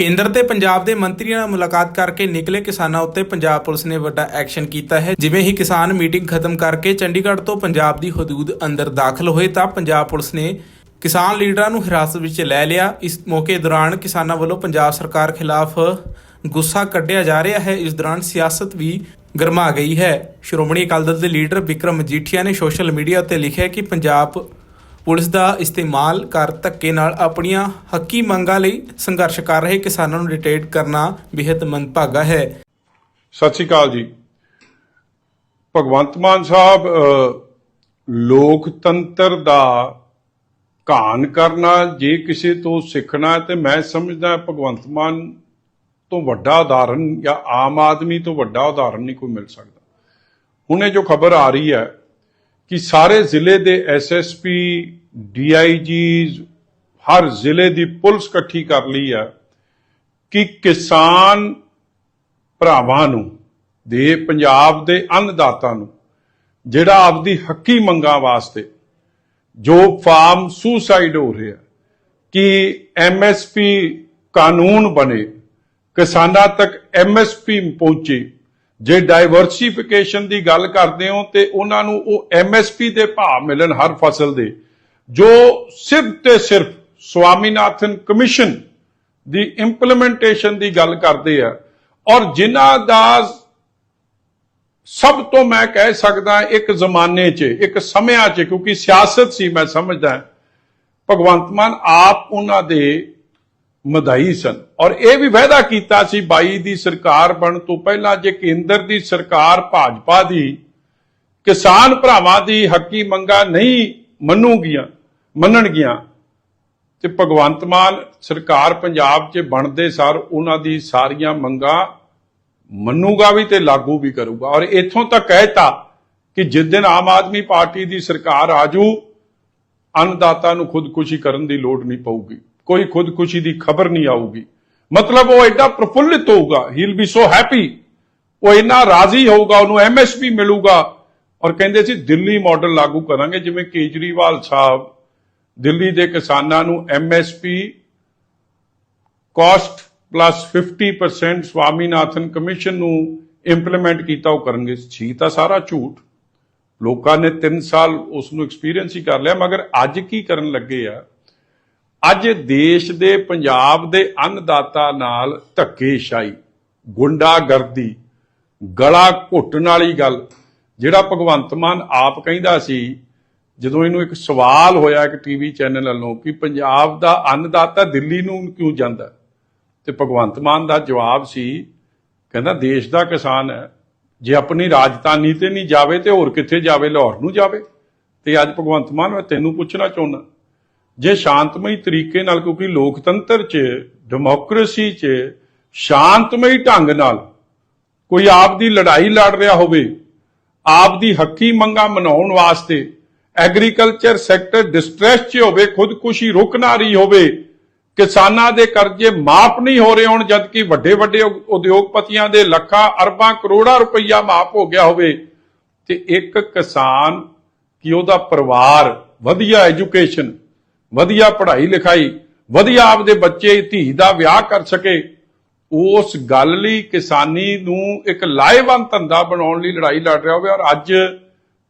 ਕੇਂਦਰ ਤੇ ਪੰਜਾਬ ਦੇ ਮੰਤਰੀਆਂ ਨਾਲ ਮੁਲਾਕਾਤ ਕਰਕੇ ਨਿਕਲੇ ਕਿਸਾਨਾਂ ਉੱਤੇ ਪੰਜਾਬ ਪੁਲਿਸ ਨੇ ਵੱਡਾ ਐਕਸ਼ਨ ਕੀਤਾ ਹੈ। ਜਿਵੇਂ ਹੀ ਕਿਸਾਨ ਮੀਟਿੰਗ ਖਤਮ ਕਰਕੇ ਚੰਡੀਗੜ੍ਹ ਤੋਂ ਪੰਜਾਬ ਦੀ ਹਦੂਦ ਅੰਦਰ ਦਾਖਲ ਹੋਏ ਤਾਂ ਪੰਜਾਬ ਪੁਲਿਸ ਨੇ ਕਿਸਾਨ ਲੀਡਰਾਂ ਨੂੰ ਹਿਰਾਸਤ ਵਿੱਚ ਲੈ ਲਿਆ। ਇਸ ਮੌਕੇ ਦੌਰਾਨ ਕਿਸਾਨਾਂ ਵੱਲੋਂ ਪੰਜਾਬ ਸਰਕਾਰ ਖਿਲਾਫ ਗੁੱਸਾ ਕੱਢਿਆ ਜਾ ਰਿਹਾ ਹੈ। ਇਸ ਦੌਰਾਨ ਸਿਆਸਤ ਵੀ ਗਰਮਾ ਗਈ ਹੈ। ਸ਼੍ਰੋਮਣੀ ਅਕਾਲੀ ਦਲ ਦੇ ਲੀਡਰ ਵਿਕਰਮ ਮਜੀਠੀਆ ਨੇ ਸੋਸ਼ਲ ਮੀਡੀਆ ਉੱਤੇ ਲਿਖਿਆ ਕਿ ਪੰਜਾਬ ਪੁਲਿਸ ਦਾ ਇਸਤੇਮਾਲ ਕਰ ਧੱਕੇ ਨਾਲ ਆਪਣੀਆਂ ਹੱਕੀ ਮੰਗਾਂ ਲਈ ਸੰਘਰਸ਼ ਕਰ ਰਹੇ ਕਿਸਾਨਾਂ ਨੂੰ ਡਿਟੇਟ ਕਰਨਾ ਬੇहद ਮੰਦਭਾਗਾ ਹੈ। ਸਤਿ ਸ਼੍ਰੀ ਅਕਾਲ ਜੀ। ਭਗਵੰਤ ਮਾਨ ਸਾਹਿਬ ਲੋਕਤੰਤਰ ਦਾ ਘਾਣ ਕਰਨਾ, ਜੇ ਕਿਸੇ ਤੋਂ ਸਿੱਖਣਾ ਤੇ ਮੈਂ ਸਮਝਦਾ ਭਗਵੰਤ ਮਾਨ ਤੋਂ ਵੱਡਾ ਉਦਾਹਰਨ ਜਾਂ ਆਮ ਆਦਮੀ ਤੋਂ ਵੱਡਾ ਉਦਾਹਰਨ ਨਹੀਂ ਕੋਈ ਮਿਲ ਸਕਦਾ। ਹੁਣੇ ਜੋ ਖਬਰ ਆ ਰਹੀ ਹੈ ਕਿ ਸਾਰੇ ਜ਼ਿਲ੍ਹੇ ਦੇ ਐਸਐਸਪੀ ਡੀਆਈਜੀਜ਼ ਹਰ ਜ਼ਿਲ੍ਹੇ ਦੀ ਪੁਲਿਸ ਇਕੱਠੀ ਕਰ ਲਈ ਹੈ ਕਿ ਕਿਸਾਨ ਭਰਾਵਾਂ ਨੂੰ, ਦੇ ਪੰਜਾਬ ਦੇ ਅੰਨਦਾਤਾ ਨੂੰ, ਜਿਹੜਾ ਆਪਦੀ ਹੱਕੀ ਮੰਗਾਂ ਵਾਸਤੇ ਜੋ ਫਾਰਮ ਸੁਸਾਈਡ ਹੋ ਰਿਹਾ, ਕਿ ਐਮਐਸਪੀ ਕਾਨੂੰਨ ਬਣੇ, ਕਿਸਾਨਾਂ ਤੱਕ ਐਮਐਸਪੀ ਪਹੁੰਚੇ। ਜੇ ਡਾਈਵਰਸਿਫਿਕੇਸ਼ਨ ਦੀ ਗੱਲ ਕਰਦੇ ਹੋ ਤੇ ਉਹਨਾਂ ਨੂੰ ਉਹ ਐਮਐਸਪੀ ਦੇ ਭਾਅ ਮਿਲਣ ਹਰ ਫਸਲ ਦੇ। ਜੋ ਸਿਰਫ ਤੇ ਸਿਰਫ ਸਵਾਮੀਨਾਥਨ ਕਮਿਸ਼ਨ ਦੀ ਇੰਪਲੀਮੈਂਟੇਸ਼ਨ ਦੀ ਗੱਲ ਕਰਦੇ ਆ, ਔਰ ਜਿਨ੍ਹਾਂ ਦਾ ਸਭ ਤੋਂ ਮੈਂ ਕਹਿ ਸਕਦਾ ਇੱਕ ਜ਼ਮਾਨੇ 'ਚ, ਇੱਕ ਸਮਿਆਂ 'ਚ, ਕਿਉਂਕਿ ਸਿਆਸਤ ਸੀ, ਮੈਂ ਸਮਝਦਾ ਭਗਵੰਤ ਮਾਨ ਆਪ ਉਹਨਾਂ ਦੇ ਮਦਾਈ ਸਨ। ਔਰ ਇਹ ਵੀ ਵਾਅਦਾ ਕੀਤਾ ਸੀ 22 ਦੀ ਸਰਕਾਰ ਬਣ ਤੋਂ ਪਹਿਲਾਂ ਜੇ ਕੇਂਦਰ ਦੀ ਸਰਕਾਰ ਭਾਜਪਾ ਦੀ, ਕਿਸਾਨ ਭਰਾਵਾਂ ਦੀ ਹੱਕੀ ਮੰਗਾਂ ਨਹੀਂ ਮੰਨੂਗੀਆਂ ਮੰਨਣਗੀਆਂ ਤੇ ਭਗਵੰਤ ਮਾਨ ਸਰਕਾਰ ਪੰਜਾਬ 'ਚ ਬਣਦੇ ਸਾਰ ਉਹਨਾਂ ਦੀ ਸਾਰੀਆਂ ਮੰਗਾਂ ਮੰਨੂਗਾ ਵੀ ਤੇ ਲਾਗੂ ਵੀ ਕਰੂਗਾ। ਔਰ ਇੱਥੋਂ ਤੱਕ ਕਹਿਤਾ ਕਿ ਜਿਸ ਦਿਨ ਆਮ ਆਦਮੀ ਪਾਰਟੀ ਦੀ ਸਰਕਾਰ ਆਜੂ, ਅੰਨਦਾਤਾ ਨੂੰ ਖੁਦਕੁਸ਼ੀ ਕਰਨ ਦੀ ਲੋੜ ਨਹੀਂ ਪਊਗੀ। ਕੋਈ ਖੁਦਕੁਸ਼ੀ ਦੀ ਖਬਰ ਨਹੀਂ ਆਊਗੀ। ਮਤਲਬ ਉਹ ਐਡਾ ਪ੍ਰਫੁੱਲਿਤ ਹੋਊਗਾ he will be so happy ਉਹ ਇੰਨਾ ਰਾਜ਼ੀ ਹੋਊਗਾ, ਉਹਨੂੰ ਐਮਐਸਪੀ ਮਿਲੂਗਾ। ਔਰ ਕਹਿੰਦੇ ਸੀ ਦਿੱਲੀ ਮਾਡਲ ਲਾਗੂ ਕਰਾਂਗੇ, ਜਿਵੇਂ ਕੇਜਰੀਵਾਲ ਸਾਹਿਬ ਦਿੱਲੀ ਦੇ ਕਿਸਾਨਾਂ ਨੂੰ MSP cost plus 50% Swaminathan commission ਨੂੰ ਇੰਪਲੀਮੈਂਟ ਕੀਤਾ, ਉਹ ਕਰਨਗੇ। ਸੀ ਤਾਂ ਸਾਰਾ ਝੂਠ। ਲੋਕਾਂ ਨੇ 3 ਸਾਲ ਉਸ ਨੂੰ ਐਕਸਪੀਰੀਅੰਸ ਹੀ ਕਰ ਲਿਆ, ਮਗਰ ਅੱਜ ਕੀ ਕਰਨ ਲੱਗੇ ਆ? ਅੱਜ ਦੇਸ਼ ਦੇ ਪੰਜਾਬ ਦੇ ਅੰਨਦਾਤਾ ਨਾਲ ਧੱਕੇਸ਼ਾਹੀ, ਗੁੰਡਾਗਰਦੀ, ਗਲਾ ਘੁੱਟਣ ਵਾਲੀ ਗੱਲ, ਜਿਹੜਾ ਭਗਵੰਤ ਮਾਨ ਆਪ ਕਹਿੰਦਾ ਸੀ ਜਦੋਂ ਇਹਨੂੰ ਇੱਕ ਸਵਾਲ ਹੋਇਆ ਇੱਕ ਟੀਵੀ ਚੈਨਲ ਵੱਲੋਂ ਕਿ ਪੰਜਾਬ ਦਾ ਅੰਨਦਾਤਾ ਦਿੱਲੀ ਨੂੰ ਕਿਉਂ ਜਾਂਦਾ? ਤੇ ਭਗਵੰਤ ਮਾਨ ਦਾ ਜਵਾਬ ਸੀ, ਕਹਿੰਦਾ ਦੇਸ਼ ਦਾ ਕਿਸਾਨ ਹੈ। ਜੇ ਆਪਣੀ ਰਾਜਧਾਨੀ ਤੇ ਨਹੀਂ ਜਾਵੇ ਤੇ ਹੋਰ ਕਿੱਥੇ ਜਾਵੇ? ਲਾਹੌਰ ਨੂੰ ਜਾਵੇ। ਤੇ ਅੱਜ ਭਗਵੰਤ ਮਾਨ, ਮੈਂ ਤੈਨੂੰ ਪੁੱਛਣਾ ਚਾਹੁੰਦਾ, ਜੇ ਸ਼ਾਂਤਮਈ ਤਰੀਕੇ ਨਾਲ, ਕਿਉਂਕਿ ਲੋਕਤੰਤਰ 'ਚ ਡੈਮੋਕ੍ਰੇਸੀ 'ਚ, ਸ਼ਾਂਤਮਈ ਢੰਗ ਨਾਲ ਕੋਈ ਆਪ ਦੀ ਲੜਾਈ ਲੜ ਰਿਹਾ ਹੋਵੇ ਆਪ ਦੀ ਹੱਕੀ ਮੰਗਾਂ ਮਨਾਉਣ ਵਾਸਤੇ ਐਗਰੀਕਲਚਰ ਸੈਕਟਰ ਡਿਸਟ੍ਰੈਸ 'ਚ ਹੋਵੇ, ਖੁਦਕੁਸ਼ੀ ਰੁਕ ਨਾ ਰਹੀ ਹੋਵੇ, ਕਿਸਾਨਾਂ ਦੇ ਕਰਜ਼ੇ ਮਾਫ ਨਹੀਂ ਹੋ ਰਹੇ ਹੋਣ, ਜਦਕਿ ਵੱਡੇ ਵੱਡੇ ਉਦਯੋਗਪਤੀਆਂ ਦੇ ਲੱਖਾਂ, ਅਰਬਾਂ, ਕਰੋੜਾਂ ਰੁਪਈਆ ਮਾਫ ਹੋ ਗਿਆ ਹੋਵੇ, ਤੇ ਇੱਕ ਕਿਸਾਨ ਕਿ ਉਹਦਾ ਪਰਿਵਾਰ, ਵਧੀਆ ਐਜੂਕੇਸ਼ਨ, ਵਧੀਆ ਪੜ੍ਹਾਈ ਲਿਖਾਈ ਵਧੀਆ ਆਪਦੇ ਬੱਚੇ, ਧੀ ਦਾ ਵਿਆਹ ਕਰ ਸਕੇ, ਉਸ ਗੱਲ ਲਈ ਕਿਸਾਨੀ ਨੂੰ ਇੱਕ ਲਾਹੇਵੰਦ ਧੰਦਾ ਬਣਾਉਣ ਲਈ ਲੜਾਈ ਲੜ ਰਿਹਾ ਹੋਵੇ, ਔਰ ਅੱਜ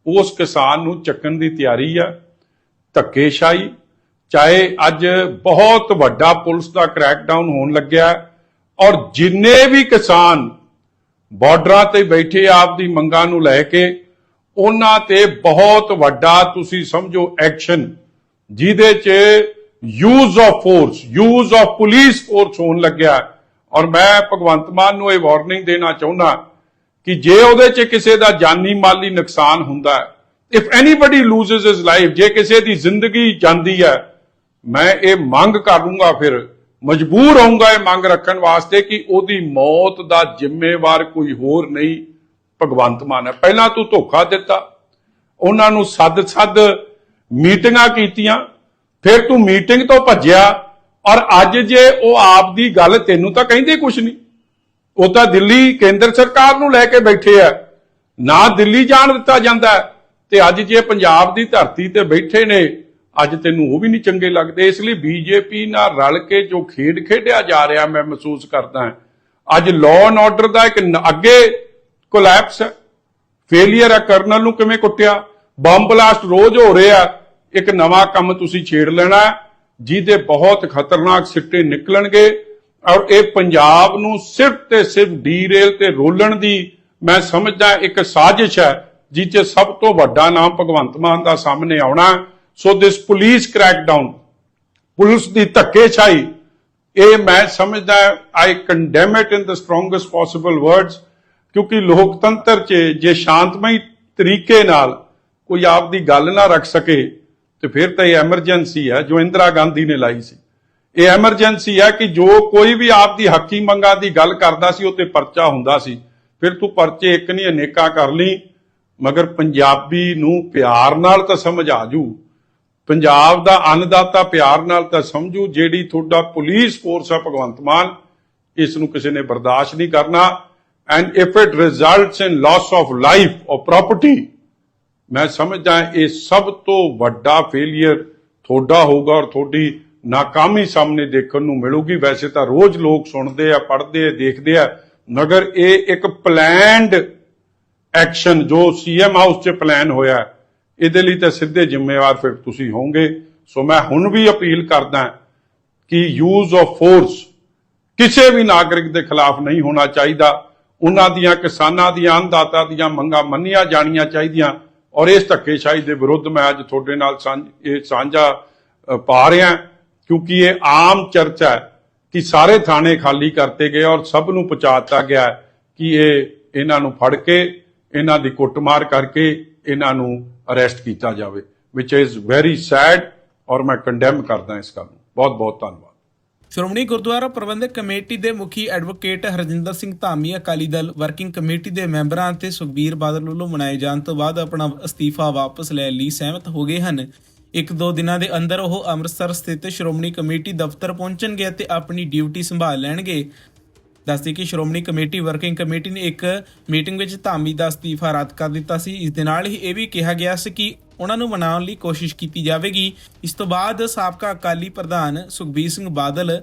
ਉਸ ਕਿਸਾਨ ਨੂੰ ਚੱਕਣ ਦੀ ਤਿਆਰੀ ਆ, ਧੱਕੇਸ਼ਾਹੀ, ਚਾਹੇ ਅੱਜ ਬਹੁਤ ਵੱਡਾ ਪੁਲਿਸ ਦਾ ਕ੍ਰੈਕਡਾਊਨ ਹੋਣ ਲੱਗਿਆ, ਔਰ ਜਿੰਨੇ ਵੀ ਕਿਸਾਨ ਬਾਰਡਰਾਂ ਤੇ ਬੈਠੇ ਆਪ ਦੀ ਮੰਗਾਂ ਨੂੰ ਲੈ ਕੇ, ਉਹਨਾਂ ਤੇ ਬਹੁਤ ਵੱਡਾ ਤੁਸੀਂ ਸਮਝੋ ਐਕਸ਼ਨ ਜਿਹਦੇ 'ਚ use of force use of police force ਹੋਣ ਲੱਗਿਆ। ਔਰ ਮੈਂ ਭਗਵੰਤ ਮਾਨ ਨੂੰ ਇਹ ਵਾਰਨਿੰਗ ਦੇਣਾ ਚਾਹੁੰਦਾ ਕਿ ਜੇ ਉਹਦੇ 'ਚ ਕਿਸੇ ਦਾ ਜਾਨੀ ਮਾਲੀ ਨੁਕਸਾਨ ਹੁੰਦਾ ਹੈ if anybody loses his life ਜੇ ਕਿਸੇ ਦੀ ਜ਼ਿੰਦਗੀ ਜਾਂਦੀ ਹੈ, ਮੈਂ ਇਹ ਮੰਗ ਕਰ ਲੂੰਗਾ ਫਿਰ, ਮਜਬੂਰ ਹੋਊਂਗਾ ਇਹ ਮੰਗ ਰੱਖਣ ਵਾਸਤੇ ਕਿ ਉਹਦੀ ਮੌਤ ਦਾ ਜ਼ਿੰਮੇਵਾਰ ਕੋਈ ਹੋਰ ਨਹੀਂ, ਭਗਵੰਤ ਮਾਨ ਹੈ। ਪਹਿਲਾਂ ਤੂੰ ਧੋਖਾ ਦਿੱਤਾ, ਉਹਨਾਂ ਨੂੰ ਸੱਦ ਸੱਦ ਮੀਟਿੰਗਾਂ ਕੀਤੀਆਂ, ਫਿਰ ਤੂੰ ਮੀਟਿੰਗ ਤੋਂ ਭੱਜਿਆ, ਔਰ ਅੱਜ ਜੇ ਉਹ ਆਪ ਦੀ ਗੱਲ ਤੈਨੂੰ ਤਾਂ ਕਹਿੰਦੇ ਕੁਛ ਨਹੀਂ। ਉਹ ਤਾਂ ਦਿੱਲੀ ਕੇਂਦਰ ਸਰਕਾਰ ਨੂੰ ਲੈ ਕੇ ਬੈਠੇ ਆ। ਨਾ ਦਿੱਲੀ ਜਾਣ ਦਿੱਤਾ ਜਾਂਦਾ ਤੇ ਅੱਜ ਜੇ ਪੰਜਾਬ ਦੀ ਧਰਤੀ ਤੇ ਬੈਠੇ ਨੇ, ਅੱਜ ਤੈਨੂੰ ਉਹ ਵੀ ਨਹੀਂ ਚੰਗੇ ਲੱਗਦੇ। ਇਸ ਲਈ ਬੀਜੇਪੀ ਨਾਲ ਰਲ ਕੇ ਜੋ ਖੇਡ ਖੇਡਿਆ ਜਾ ਰਿਹਾ, ਮੈਂ ਮਹਿਸੂਸ ਕਰਦਾ ਹਾਂ। ਅੱਜ ਲਾਅ ਐਂਡ ਆਰਡਰ ਦਾ ਇੱਕ ਅੱਗੇ ਕੋਲੈਪਸ ਹੈ। ਫੇਲਿਅਰ ਹੈ, ਕਰਨਲ ਨੂੰ ਕਿਵੇਂ ਕੁੱਟਿਆ? ਬੰਬ ਬਲਾਸਟ ਰੋਜ਼ ਹੋ ਰਿਹਾ ਇੱਕ ਨਵਾਂ ਕੰਮ ਤੁਸੀਂ ਛੇੜ ਲੈਣਾ ਜਿਹਦੇ ਬਹੁਤ ਖਤਰਨਾਕ ਸਿੱਟੇ ਨਿਕਲਣਗੇ। ਔਰ ਇਹ ਪੰਜਾਬ ਨੂੰ ਸਿਰਫ ਤੇ ਸਿਰਫ ਡੀਰੇਲ ਤੇ ਰੋਲਣ ਦੀ ਮੈਂ ਸਮਝਦਾ ਇੱਕ ਸਾਜ਼ਿਸ਼ ਹੈ ਜਿਹ 'ਚ ਸਭ ਤੋਂ ਵੱਡਾ ਨਾਮ ਭਗਵੰਤ ਮਾਨ ਦਾ ਸਾਹਮਣੇ ਆਉਣਾ so this police crackdown police ਦੀ ਧੱਕੇਸ਼ਾਹੀ, ਇਹ ਮੈਂ ਸਮਝਦਾ I condemn it in the strongest possible words ਕਿਉਂਕਿ ਲੋਕਤੰਤਰ 'ਚ ਜੇ ਸ਼ਾਂਤਮਈ ਤਰੀਕੇ ਨਾਲ ਕੋਈ ਆਪ ਦੀ ਗੱਲ ਨਾ ਰੱਖ ਸਕੇ, ਤੇ ਫਿਰ ਤਾਂ ਇਹ ਐਮਰਜੈਂਸੀ ਹੈ, ਜੋ ਇੰਦਰਾ ਗਾਂਧੀ ਨੇ ਲਾਈ ਸੀ। ਇਹ ਐਮਰਜੈਂਸੀ ਹੈ ਕਿ ਜੋ ਕੋਈ ਵੀ ਆਪ ਦੀ ਹੱਕੀ ਮੰਗਾਂ ਦੀ ਗੱਲ ਕਰਦਾ ਸੀ, ਉਹ ਤੇ ਪਰਚਾ ਹੁੰਦਾ ਸੀ। ਫਿਰ ਤੂੰ ਪਰਚੇ ਇੱਕ ਨਹੀਂ, ਅਨੇਕਾਂ ਕਰ ਲਈ, ਮਗਰ ਪੰਜਾਬੀ ਨੂੰ ਪਿਆਰ ਨਾਲ ਤਾਂ ਸਮਝ ਆ ਜੂ। ਪੰਜਾਬ ਦਾ ਅੰਨਦਾਤਾ ਪਿਆਰ ਨਾਲ ਤਾਂ ਸਮਝੂ, ਜਿਹੜੀ ਤੁਹਾਡਾ ਪੁਲਿਸ ਫੋਰਸ ਹੈ ਭਗਵੰਤ ਮਾਨ, ਇਸ ਨੂੰ ਕਿਸੇ ਨੇ ਬਰਦਾਸ਼ਤ ਨਹੀਂ ਕਰਨਾ। And if it results in loss of life ਔਰ ਪ੍ਰਾਪਰਟੀ ਮੈਂ ਸਮਝਦਾ ਇਹ ਸਭ ਤੋਂ ਵੱਡਾ ਫੇਲਿਅਰ ਤੁਹਾਡਾ ਹੋਊਗਾ ਔਰ ਤੁਹਾਡੀ ਨਾਕਾਮੀ ਸਾਹਮਣੇ ਦੇਖਣ ਨੂੰ ਮਿਲੂਗੀ। ਵੈਸੇ ਤਾਂ ਰੋਜ਼ ਲੋਕ ਸੁਣਦੇ ਆ, ਪੜ੍ਹਦੇ ਆ, ਦੇਖਦੇ ਆ, ਮਗਰ ਇਹ ਇੱਕ ਪਲੈਨਡ ਐਕਸ਼ਨ ਜੋ ਸੀਐਮ ਹਾਊਸ 'ਚ ਪਲਾਨ ਹੋਇਆ, ਇਹਦੇ ਲਈ ਤਾਂ ਸਿੱਧੇ ਜ਼ਿੰਮੇਵਾਰ ਫਿਰ ਤੁਸੀਂ ਹੋਵੋਗੇ। ਸੋ ਮੈਂ ਹੁਣ ਵੀ ਅਪੀਲ ਕਰਦਾ ਕਿ ਯੂਜ਼ ਆਫ ਫੋਰਸ ਕਿਸੇ ਵੀ ਨਾਗਰਿਕ ਦੇ ਖਿਲਾਫ ਨਹੀਂ ਹੋਣਾ ਚਾਹੀਦਾ। ਉਹਨਾਂ ਦੀਆਂ ਕਿਸਾਨਾਂ ਦੀਆਂ, ਅੰਨਦਾਤਾ ਦੀਆਂ ਮੰਗਾਂ ਮੰਨੀਆਂ ਜਾਣੀਆਂ ਚਾਹੀਦੀਆਂ। ਔਰ ਇਸ ਧੱਕੇਸ਼ਾਹੀ ਦੇ ਵਿਰੁੱਧ ਮੈਂ ਅੱਜ ਤੁਹਾਡੇ ਨਾਲ ਸਾਂਝ, ਇਹ ਸਾਂਝਾ ਪਾ ਰਿਹਾ। ਕਿਉਂਕਿ ਇਹ ਆਮ ਚਰਚਾ ਹੈ ਕਿ ਸਾਰੇ ਥਾਣੇ ਖਾਲੀ ਕਰਤੇ ਗਏ ਔਰ ਸਭ ਨੂੰ ਪਹੁੰਚਾਤਾ ਗਿਆ ਕਿ ਇਹ ਇਹਨਾਂ ਨੂੰ ਫੜ ਕੇ, ਇਹਨਾਂ ਦੀ ਕੁੱਟਮਾਰ ਕਰਕੇ ਇਹਨਾਂ ਨੂੰ ਅਰੈਸਟ ਕੀਤਾ ਜਾਵੇ ਵਿਚ ਇਜ਼ ਵੈਰੀ ਸੈਡ ਔਰ ਮੈਂ ਕੰਡੈਮ ਕਰਦਾ ਇਸ ਗੱਲ ਨੂੰ। ਬਹੁਤ ਬਹੁਤ ਧੰਨਵਾਦ। ਸ਼੍ਰੋਮਣੀ ਗੁਰਦੁਆਰਾ ਪ੍ਰਬੰਧਕ ਕਮੇਟੀ ਦੇ ਮੁਖੀ advocate Harjinder Singh Dhami Akali Dal working committee ਦੇ ਮੈਂਬਰਾਂ ਅਤੇ ਸੁਖਬੀਰ ਬਾਦਲ ਵੱਲੋਂ ਮਨਾਏ ਜਾਣ ਤੋਂ ਬਾਅਦ ਆਪਣਾ ਅਸਤੀਫਾ ਵਾਪਸ ਲੈਣ ਲਈ ਸਹਿਮਤ ਹੋ ਗਏ ਹਨ। ਇੱਕ ਦੋ ਦਿਨਾਂ ਦੇ ਅੰਦਰ ਉਹ ਅੰਮ੍ਰਿਤਸਰ ਸਥਿਤ ਸ਼੍ਰੋਮਣੀ ਕਮੇਟੀ ਦਫ਼ਤਰ ਪਹੁੰਚਣਗੇ ਅਤੇ ਆਪਣੀ ਡਿਊਟੀ ਸੰਭਾਲ ਲੈਣਗੇ। ਦੱਸਦੀ ਕਿ ਸ਼੍ਰੋਮਣੀ ਕਮੇਟੀ ਵਰਕਿੰਗ ਕਮੇਟੀ ਨੇ ਇੱਕ ਮੀਟਿੰਗ ਵਿੱਚ ਧਾਮੀ ਦਾ ਅਸਤੀਫਾ ਰੱਦ ਕਰ ਦਿੱਤਾ ਸੀ। ਇਸ ਦੇ ਨਾਲ ਹੀ ਇਹ ਵੀ ਕਿਹਾ ਗਿਆ ਸੀ ਕਿ ਉਹਨਾਂ ਨੂੰ ਮਨਾਉਣ ਲਈ ਕੋਸ਼ਿਸ਼ ਕੀਤੀ ਜਾਵੇਗੀ। ਇਸ ਤੋਂ ਬਾਅਦ ਸਾਬਕਾ ਅਕਾਲੀ ਪ੍ਰਧਾਨ ਸੁਖਬੀਰ ਸਿੰਘ ਬਾਦਲ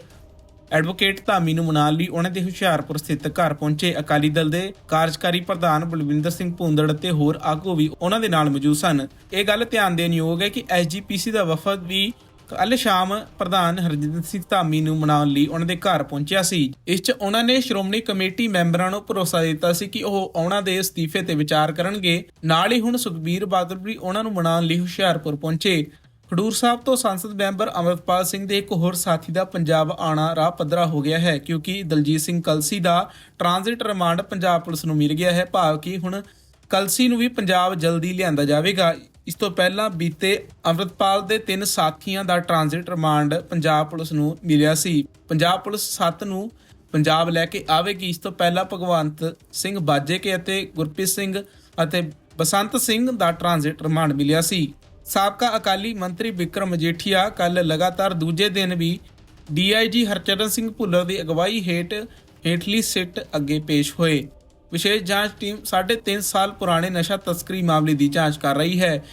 ਐਡਵੋਕੇਟ ਧਾਮੀ ਨੂੰ ਮਨਾਉਣ ਲਈ ਉਹਨਾਂ ਦੇ ਹੁਸ਼ਿਆਰਪੁਰ ਸਥਿਤ ਘਰ ਪਹੁੰਚੇ। ਅਕਾਲੀ ਦਲ ਦੇ ਕਾਰਜਕਾਰੀ ਪ੍ਰਧਾਨ ਬਲਵਿੰਦਰ ਸਿੰਘ ਭੂੰਦੜ ਅਤੇ ਹੋਰ ਆਗੂ ਵੀ ਉਹਨਾਂ ਦੇ ਨਾਲ ਮੌਜੂਦ ਸਨ। ਇਹ ਗੱਲ ਧਿਆਨ ਦੇਣ ਯੋਗ ਹੈ ਕਿ ਐਸਜੀਪੀਸੀ ਦਾ ਵਫਦ ਵੀ ਕੱਲ ਸ਼ਾਮ ਪ੍ਰਧਾਨ ਹਰਜਿੰਦਰ ਸਿੰਘ ਧਾਮੀ ਨੂੰ ਮਨਾਉਣ ਲਈ ਉਹਨਾਂ ਦੇ ਘਰ ਪਹੁੰਚਿਆ ਸੀ। ਇਸ 'ਚ ਉਹਨਾਂ ਨੇ ਸ਼੍ਰੋਮਣੀ ਕਮੇਟੀ ਮੈਂਬਰਾਂ ਨੂੰ ਭਰੋਸਾ ਦਿੱਤਾ ਸੀ ਕਿ ਉਹ ਉਹਨਾਂ ਦੇ ਅਸਤੀਫੇ ਤੇ ਵਿਚਾਰ ਕਰਨਗੇ। ਨਾਲ ਹੀ ਹੁਣ ਸੁਖਬੀਰ ਬਾਦਲ ਵੀ ਉਹਨਾਂ ਨੂੰ ਮਨਾਉਣ ਲਈ ਹੁਸ਼ਿਆਰਪੁਰ ਪਹੁੰਚੇ। ਖਡੂਰ ਸਾਹਿਬ ਤੋਂ ਸੰਸਦ ਮੈਂਬਰ ਅਮਰਪਾਲ ਸਿੰਘ ਦੇ ਇੱਕ ਹੋਰ ਸਾਥੀ ਦਾ ਪੰਜਾਬ ਆਣਾ ਰਾਹ ਪੱਧਰਾ ਹੋ ਗਿਆ ਹੈ, ਕਿਉਂਕਿ ਦਲਜੀਤ ਸਿੰਘ ਕਲਸੀ ਦਾ ਟ੍ਰਾਂਜ਼ਿਟ ਰਿਮਾਂਡ ਪੰਜਾਬ ਪੁਲਿਸ ਨੂੰ ਮਿਲ ਗਿਆ ਹੈ। ਭਾਵ ਕਿ ਹੁਣ ਕਲਸੀ ਨੂੰ ਵੀ ਪੰਜਾਬ ਜਲਦੀ ਲਿਆਂਦਾ ਜਾਵੇਗਾ। ਇਸ ਤੋਂ ਪਹਿਲਾਂ ਬੀਤੇ ਅਮਰਤਪਾਲ ਦੇ ਤਿੰਨ ਸਾਥੀਆਂ ਦਾ ਟ੍ਰਾਂਜ਼ਿਟ ਰਿਮਾਂਡ ਪੰਜਾਬ ਪੁਲਿਸ ਨੂੰ ਮਿਲਿਆ ਸੀ। ਪੰਜਾਬ ਪੁਲਿਸ 7 ਨੂੰ ਪੰਜਾਬ ਲੈ ਕੇ ਆਵੇਗੀ। ਇਸ ਤੋਂ ਪਹਿਲਾਂ ਭਗਵੰਤ ਸਿੰਘ ਬਾਜੇਕੇ ਅਤੇ ਗੁਰਪ੍ਰੀਤ ਸਿੰਘ ਅਤੇ ਬਸੰਤ ਸਿੰਘ ਦਾ ਟ੍ਰਾਂਜ਼ਿਟ ਰਿਮਾਂਡ ਮਿਲਿਆ ਸੀ। ਸਾਬਕਾ ਅਕਾਲੀ ਮੰਤਰੀ ਵਿਕਰਮ ਮਜੀਠੀਆ ਕੱਲ ਲਗਾਤਾਰ ਦੂਜੇ ਦਿਨ ਵੀ ਡੀਆਈਜੀ ਹਰਚਰਨ ਸਿੰਘ ਭੁੱਲਰ ਦੀ ਅਗਵਾਈ ਹੇਠ ਹੇਠਲੀ ਸਿੱਟ ਅੱਗੇ ਪੇਸ਼ ਹੋਏ। ਵਿਸ਼ੇਸ਼ ਜਾਂਚ ਟੀਮ 3.5 ਸਾਲ ਪੁਰਾਣੇ ਨਸ਼ਾ ਤਸਕਰੀ ਮਾਮਲੇ ਦੀ ਜਾਂਚ ਕਰ ਰਹੀ ਹੈ।